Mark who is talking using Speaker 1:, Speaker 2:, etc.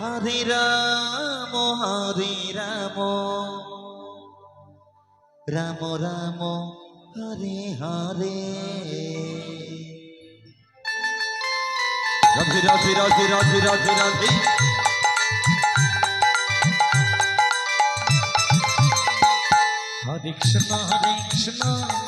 Speaker 1: Hare Ram Hare Ram. Ram Ram, Hare Hare. Radhe Radhe Radhe Radhe Radhe Radhe. Hare Krishna Hare Krishna.